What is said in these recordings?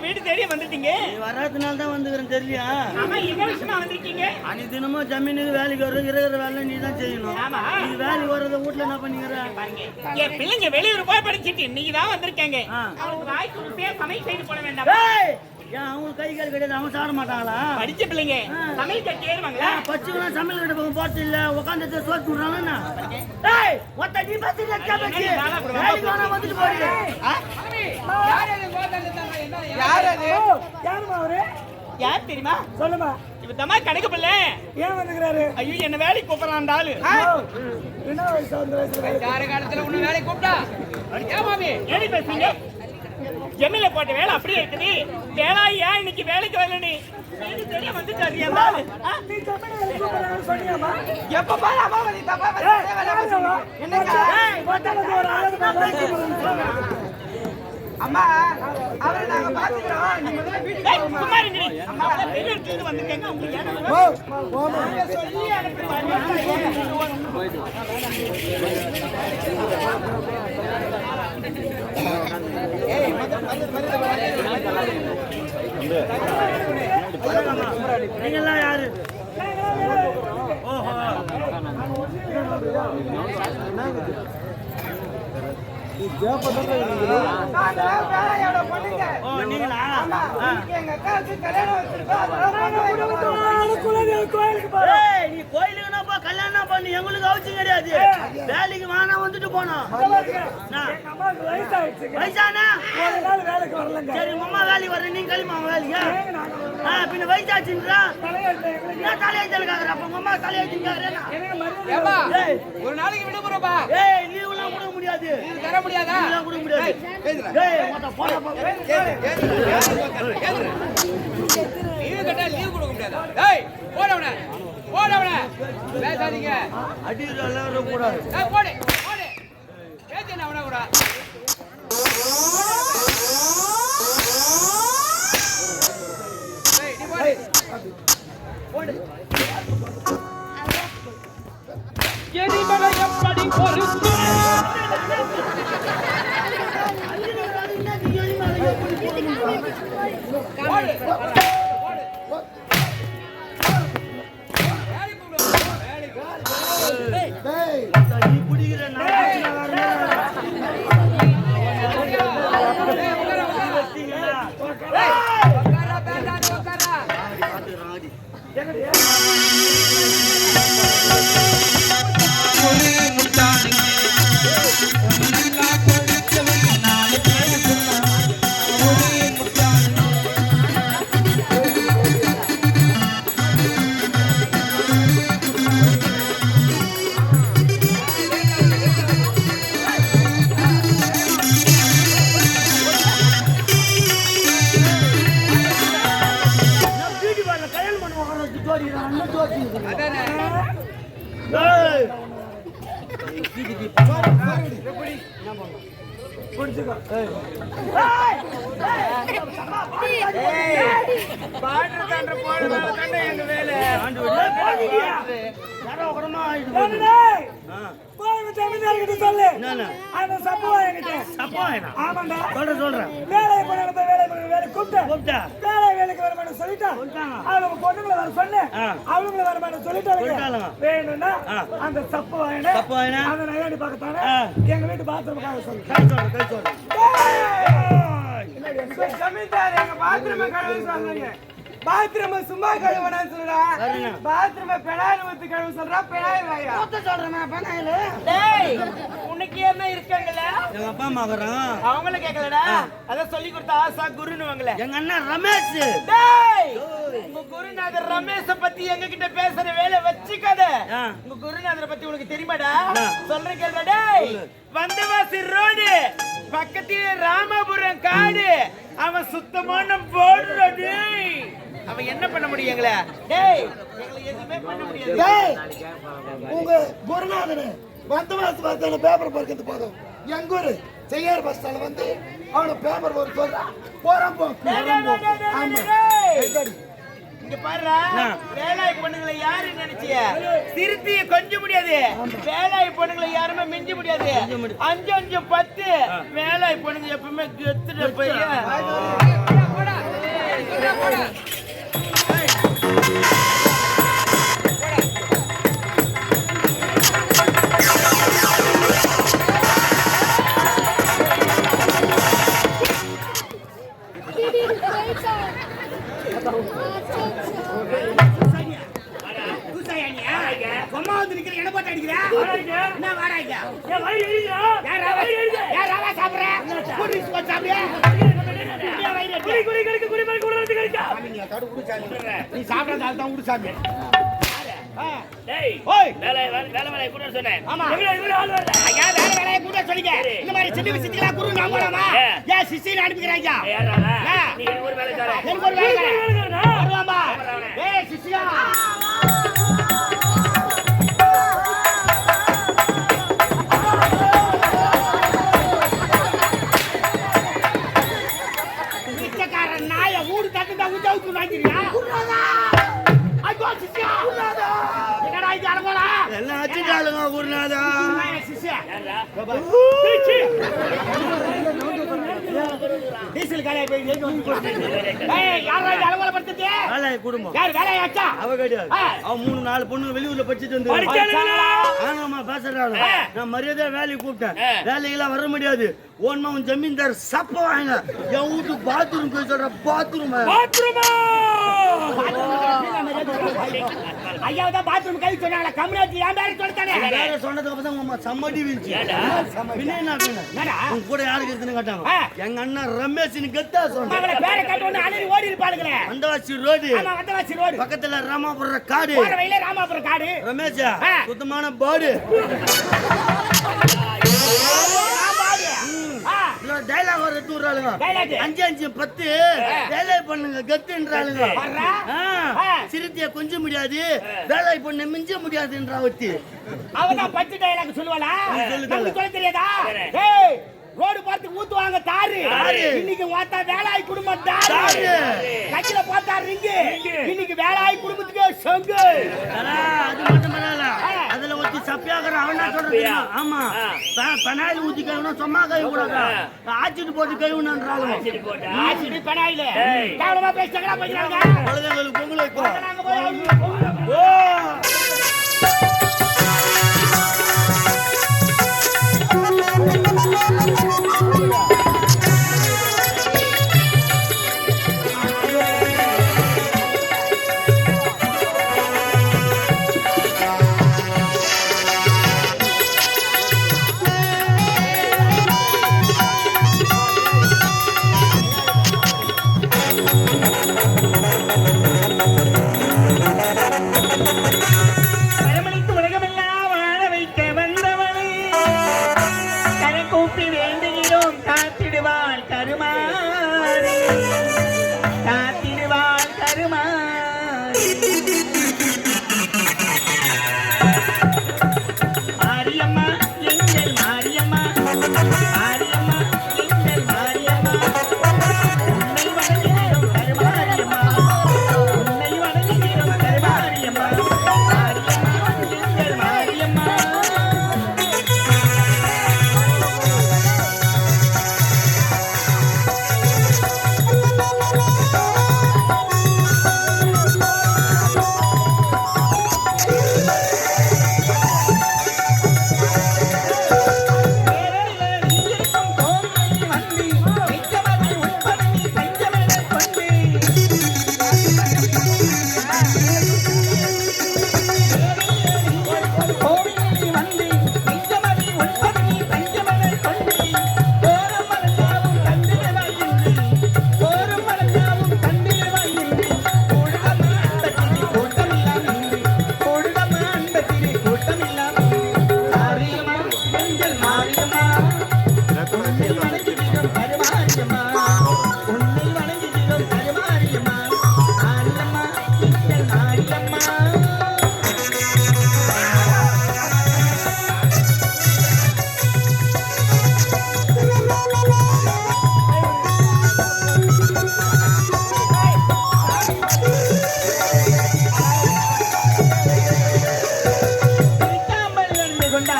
வீடு தேடி வந்துட்டீங்க நீ வராதனால தான் வந்துக்கிறேன் தெரியலையா? ஆமா விஷயமா வந்திருக்கீங்க? அன்னைக்கு தினமும் ஜமீனுக்கு வேலைக்கு வரும் இருக்கிற வேலை நீ தான் செய்யணும். ஆமா. நீ வேலைக்கு வர்றத வீட்டுல என்ன பண்ணிக்கிற? என் பிள்ளைங்க வெளியூர் போய் படிச்சிட்டு இன்னைக்கு தான் வந்திருக்காங்க சமையல் செய்து போட வேண்டாம்? ஏன் அவங்களுக்கு கை கால் கிடையாது? அவங்க சாப்பிட மாட்டாங்களா? படிச்ச பிள்ளைங்க சமையல் கட்டி ஏறுவாங்களா? ஏன் பச்சுக்கெல்லாம் சமையல் கிட்ட பக்கம் போறது இல்ல உட்காந்து சோத்து விடுறாங்கன்னா ஏய் ஒத்த நீ பத்தி கபச்சி வேலைக்கு வேணா வந்துட்டு போறீங்க யார் அது? யாருமா அவரு? யார் தெரியுமா? சொல்லுமா இப்ப தம்மா கணக்கு பிள்ளை. ஏன் வந்துக்கிறாரு? ஐயோ என்ன வேலைக்கு கூப்பிடறான் ஆளு. என்ன வயசு அந்த வயசுல வேலை? யார காலத்துல உன்னை வேலைக்கு கூப்பிட்டா? ஏன் மாமி? ஏடி பேசுறீங்க? ஜெமில போட்ட வேலை அப்படியே இருக்குது வேலை ஏன் இன்னைக்கு வேலைக்கு தெரிய ஆ? நீ சொன்னியாமா? எப்ப பாரு அம்மா வந்து தப்பா கூப்பிடுறேன்னு அம்மா அவரை நாங்க பாத்துக்கிறோம் நீங்க முதல்ல வீட்டுக்கு ஏய், சும்மா இருங்கடி. அம்மா. வெளியூர்ல இருந்து வந்திருக்காங்க உங்களுக்கு ஏன் சொல்லி நீங்க எல்லாம் யாரு ஓஹோ நாங்களாம் வேலையோட பொண்ணுங்க ஓ நீங்களா ஆமா ஆ. இன்னைக்கு எங்க அக்காவுக்கு கல்யாணம் வச்சிருக்கோம் அதெல்லாம் பார்க்க நானும் குலதெய்வ கோயிலுக்கு போறேன். ஏய், நீ கோயிலுக்குனா போ, பண்ணு எங்களுக்கு அவசியம் கிடையாது. வேலைக்கு வேணா வந்துட்டு போனோம். வயசானா? ஒரு நாள் வேலைக்கு வரலங்க. சரி உங்க அம்மா வேலைக்கு வர்ற நீங்க அவங்க வேலைக்கு. பின்ன வயசாச்சுன்றா? தலையெழுத்தல் கேக்குற அப்ப உங்க அம்மா ஏய். ஒரு நாளைக்கு விடுமுறைப்பா ஏய் லீவுலாம் கொடுக்க முடியாது. தர முடியாதா? லீவுலாம் கொடுக்க முடியாது. ஏய் மொத்த போட போ லீவு கட்டா லீவு கொடுக்க முடியாதா? டேய் போடவன போடவன. பேசாதீங்க. அடிக்கிற எல்லாம் கூடாது போடு போடு. பேச்சு என்ன அவன கூட டேய் நீ போடு. எரிமலை எப்படி பொறுக்கும் அந்த சப்புவா என்கிட்ட. என்ன? ஆமாண்டா. சொல்றேன் சொல்றேன் வேலை பண்ண வேலை பண்ண வேலை கூப்பிட்டு கூப்பிட்டா வேலை வேலைக்கு வர மாட்டேன். அவங்க பொண்ணுங்களை வர சொன்னு ஆ. அவங்கள வர மாட்டேன் சொல்லிட்டாங்க. வேணும்னா. அந்த சப்பு வாங்கின தப்பு என்ன அந்த நகையாடி பார்க்கத்தானே. எங்க வீட்டு பாத்ரூமுக்காக சொல்லு கை சொல்றேன் கை சொல்றேன் ஜமீன்தார் எங்க பாத்ரூம் கழுவு சொன்னாங்க பாத்ரூம் சும்மா கழுவனான்னு சொல்றா. பாத்ரூம் பெனாயில் ஊத்து கழுவு சொல்றா பெனாயில் வாயா. டேய் உனக்கு என்ன இருக்காங்கல்ல? எங்க அப்பா அம்மா வர்றான் அவங்கள கேட்கலடா அதான் சொல்லி கொடுத்த ஆசா குருன்னு வாங்கல. எங்க அண்ணன் ரமேஷ். டேய் உங்க குருநாதர் ரமேஷ பத்தி எங்க கிட்ட பேசுற வேலை வச்சுக்காத. உங்க குருநாதரை பத்தி உனக்கு தெரியுமாடா? ஆ. சொல்றேன் கேள்வி டேய். வந்தவாசி ரோடு பக்கத்துல ராமபுரம் காடு. அவன் சுத்தமான போடுற டேய். அவன் என்ன பண்ண முடியும் எங்களை? டேய்! எங்களை எதுவுமே பண்ண முடியாது. டேய், உங்க குருநாதனு வந்த மாசம் பேப்பர் பார்க்கறது போதும். எங்க ஊரு? செய்யார் பஸ் ஸ்டாண்ட்ல வந்து அவன பேப்பர் ஒரு சொல்றான் போறான் போ. இங்க பாருடா வேலாய் பொண்ணுங்களை யாரு நினைச்சிய? திருத்திய கொஞ்சம் முடியாது. வேலாய் பொண்ணுங்களை யாருமே மிஞ்ச முடியாது. அஞ்சு அஞ்சு பத்து. வேலாய் பொண்ணுங்க எப்பவுமே கெத்துட பையன் சும்மா வந்து நிக்கிற என்ன போட்டு அடிக்கிற குடி குடி குடி. நீ சாப்பிடாத தான் உடுசாமி டேய் ஓய். வேலை டீசல் காலையா போய் எங்க குடும்பம் யார் வேலையாச்சா அவ கிடையாது அவன் மூணு நாலு பொண்ணு வெளியூர்ல படிச்சுட்டு வந்து படிச்சானுங்களா? ஆமாமா பேசுறாங்க நான் மரியாதை வேலையை கூப்பிட்டேன் ஆ. வேலைக்கெல்லாம் வர முடியாது ஓன்மா உன் ஜமீன்தார் சப்ப வாங்க என் வீட்டு பாத்ரூம் போய் சொல்ற பாத்ரூம் பாத்ரூமா ஐயா தான் பாத்ரூம் கை சொன்னால கம்யூனிட்டி ஏன் பேரு சொல்லிட்டானே வேற சொன்னதுக்கு அப்புறம் உங்க சம்மடி உன் கூட யாருக்கு இருக்குன்னு கேட்டாங்க எங்க அண்ணன் ரமேஷ்னு கெத்தா சொன்னேன் அவளை பேரை கட்டு ஒண்ணு அலறி ஓடி இருப்பாளுங்களே அந்தவாசி ரோடு ஆமா வந்தவாசி ரோடு பக்கத்துல ராமாபுரம் காடு போற வழியில காடு ரமேஷா சுத்தமான பாடு தூர்றாளுங்க. அஞ்சு அஞ்சு பத்து. டைலாக் பண்ணுங்க கத்துன்றாளுங்க. சிறுத்தைய கொஞ்ச முடியாது. வேலை பண்ண மிஞ்ச முடியாதுன்றா ஒத்தி. அவதான் பத்து டைலாக் சொல்லுவாளா? தெரியாதா? ரோடு பார்த்து ஊத்துவாங்க தாரு. இன்னைக்கு பார்த்தா வேலாய் குடும்பம் தாரு. கட்சியில பார்த்தா ரிங்கு. இன்னைக்கு வேலாய் குடும்பத்துக்கு செங்கு. அது மட்டும் ஆ. அதுல ஒத்தி சப்பியாகிற அவனா சொல்றது ஆமா. பெனாயில் ஊத்தி கழுவுனா சும்மா கழுவ கூடாதா ஆச்சிட்டு போட்டு கழுவுனான்றாலும். ஆசிடி பெனாயில. கேவலமா பேசுறாங்க பொங்கல் வைக்கும்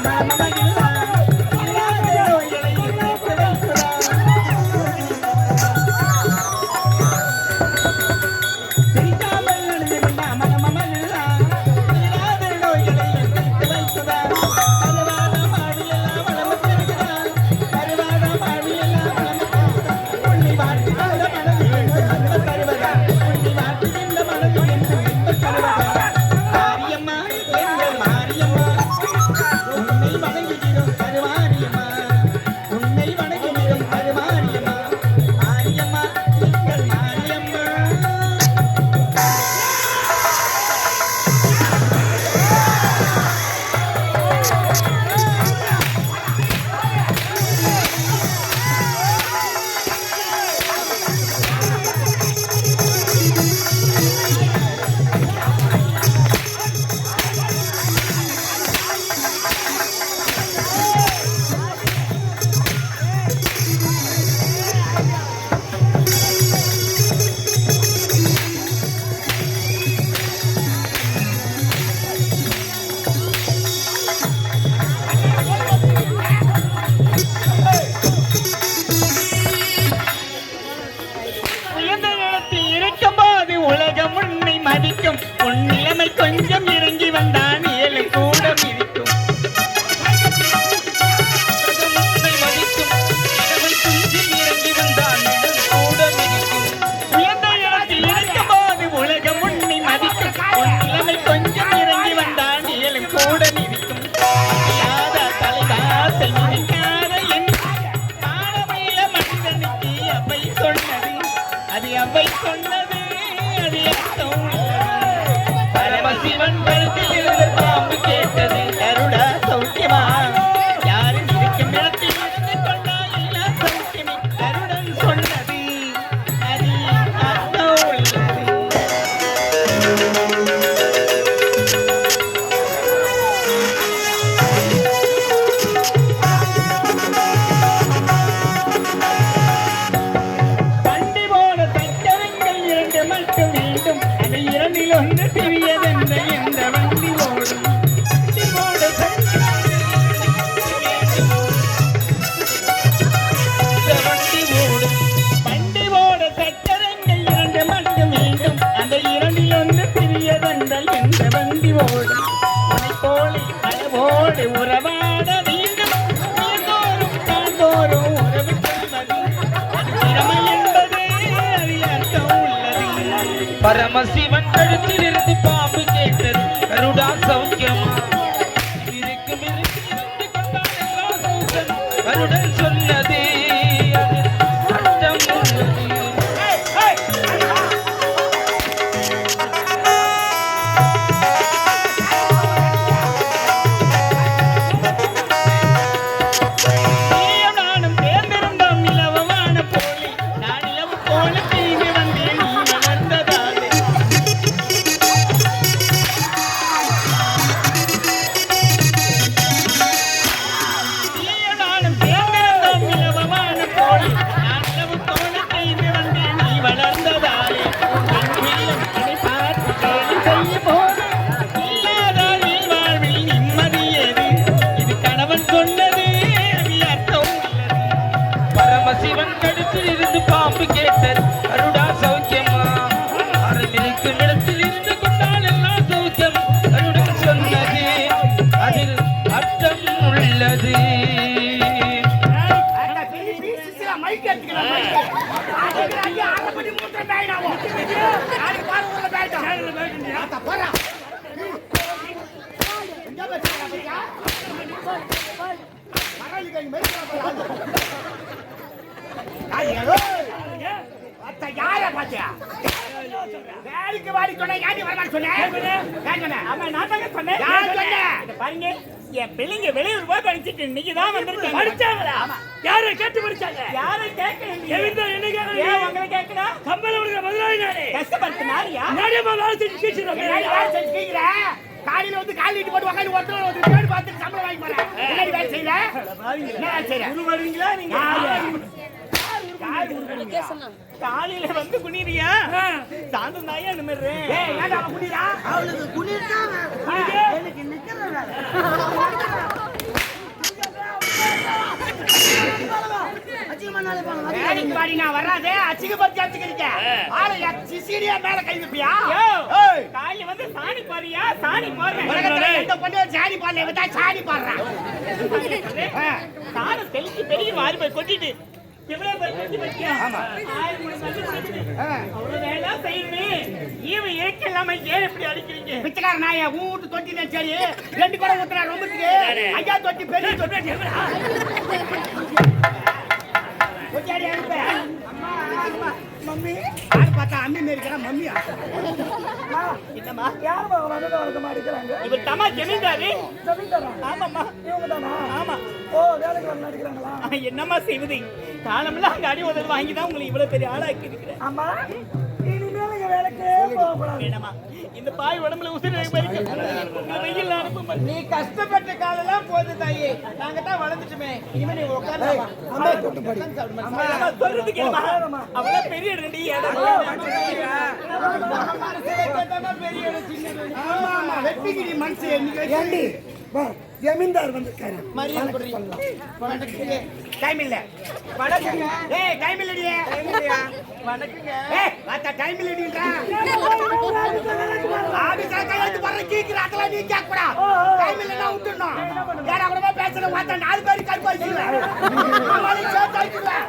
mama mama அவை சொன்ன નમ શિવ யாரை பாத்தியா? வேலைக்கு வாடி சொன்ன, ஏன்டி வரமாட்டேன்னு சொன்ன? யார் சொன்ன? யார் சொன்ன? பாருங்க என் பிள்ளைங்க வெளியூர் போய் படிச்சுட்டு இன்னைக்கு தான் வந்திருக்காங்க படிச்சாங்களா? யாரை கேட்டு படிச்சாங்க யாரும் கேட்கல எவிந்தா என்ன கேக்குறீங்க? ஏன் உங்களை கேட்கிறா கம்பெனி விடுற முதலாளி நானே. கஷ்டப்படுத்து நாரியா நானேம்மா வேலை செஞ்சு கீழ்ச்சிடுறேன். வேலை செஞ்சு கீழ்க்கிற. காலையில வந்து கால் நீட்டி போட்டு உக்காந்து ஒருத்தர் ஒருத்தர் தேடி பார்த்துட்டு சம்பளம் வாங்கி போறேன். என்னடி வேலை செய்யற? என்ன வேலை? வருவீங்களா நீங்க யாரு? காலையில வந்து குனிறியா? சாந்தம் தாயா நிமிடுறேன் அவன் குடிக்கிறா? வேலைக்கு வாடி நான் வராதே, அசிங்கப்படுத்தி அடிச்சுக்கிறீங்க. ஆளை என் சிசிடியா மேல கை வைப்பியா? ஏய், காலையில வந்து சாணி பாரியா சாணி பொண்ணு சாணி பாடல, சாணி பாடுறான். சாணம் தெளிச்சு பெரிய வாரி போய் கொட்டிட்டு எவ்வளவு பேர் குடிக்குது. ஆ. அவ்வளவு வேலை செய்யணும். ஈவு இயக்க இல்லாம ஏன் இப்படி அடிக்கிறீங்க? பிச்சைக்கார நாய உன் வீட்டு தொட்டில சரி ரெண்டு குடம் ஊத்துறா ரொம்பத்துக்கு ஐயா தொட்டி பெரிய தொட்டி கொஞ்சாடி அனுப்ப மம்மி யார் பார்த்தா அம்மி மேரிக்கிறா மம்மியா என்னம்மா? யாரும்மா வந்ததை வழக்கமா அடிக்கிறாங்க இவர் தம்மா ஜமீன்தாரு? ஜமீன்தாரா? ஆமாம்மா. இவங்க தானா ஆமா. ஓ வேலைக்கு என்னம்மா செய்வது காலமெல்லாம் அங்க அடி உதவி வாங்கி தான் உங்களை இவ்வளவு பெரிய ஆளாக்கி இருக்கிறேன். ஆமா இனிமேல் இங்க வேலைக்கே போகக்கூடாது. வேணாமா. இந்த பாய் உடம்புல உங்களை வெயில் அனுப்பும் நீ கஷ்டப்பட்ட காலெல்லாம் போது தாயி. நாங்க தான் வளர்ந்துட்டுமே. இனிமே நீ உட்காந்து அவ்வளவு பெரிய ரெண்டு பெரிய சின்ன வெட்டிக்கிடி வா ஜமீன்தார் வந்திருக்காரு. டைம் இல்ல. வணக்கங்க. ஏய் டைம் இல்லடியே? வணக்கங்க. ஏய் வாத்தா டைம் இல்லடின்றா ஆபீஸ்ல கையெழுத்து போடுற கீக்கிற அதெல்லாம் நீ கேட்கக்கூடா. டைம் இல்லைன்னா விட்டுடணும். யாரா கூட பேசுற வாத்தா நாலு பேர் கருப்பு வச்சுருவேன் அவளையும் சேர்த்து வச்சுருவேன்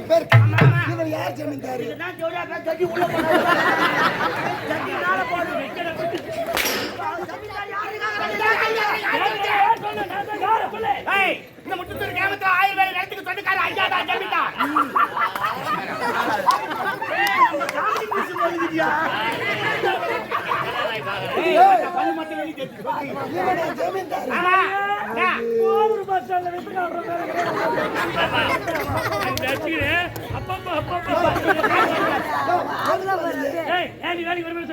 மாடு பேர். இவர் யார் ஜமீன்தாரு? இந்த முட்டத்தூர் கிராமத்துல ஆயிரம் பேர் இடத்துக்கு சொந்தக்காரர் ஐயா தான் ஜமீன்தார்.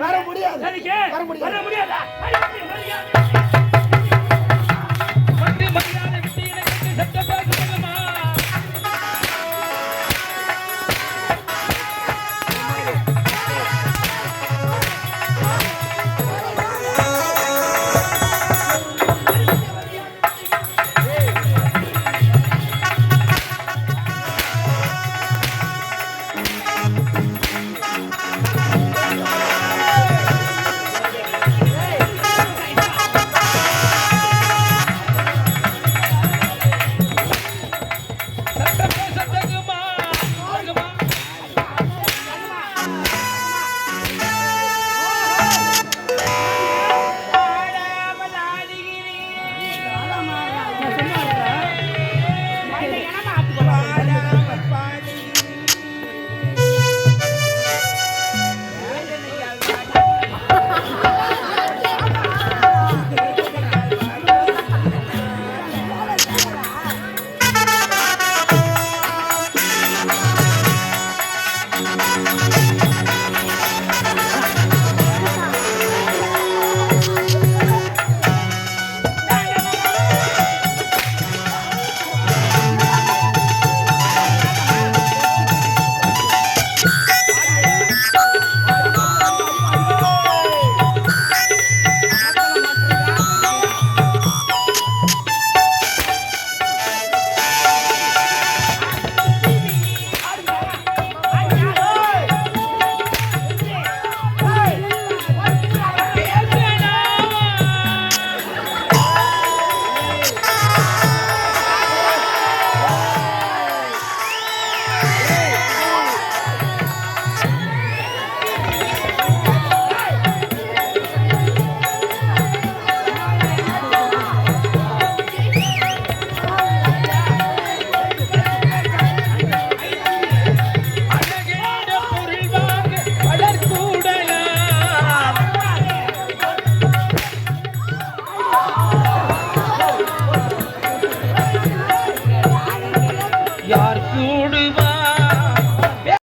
வர முடியாது. வர முடியாதா. மரியாதை விட்டு எனக்கு செட்டப்பாக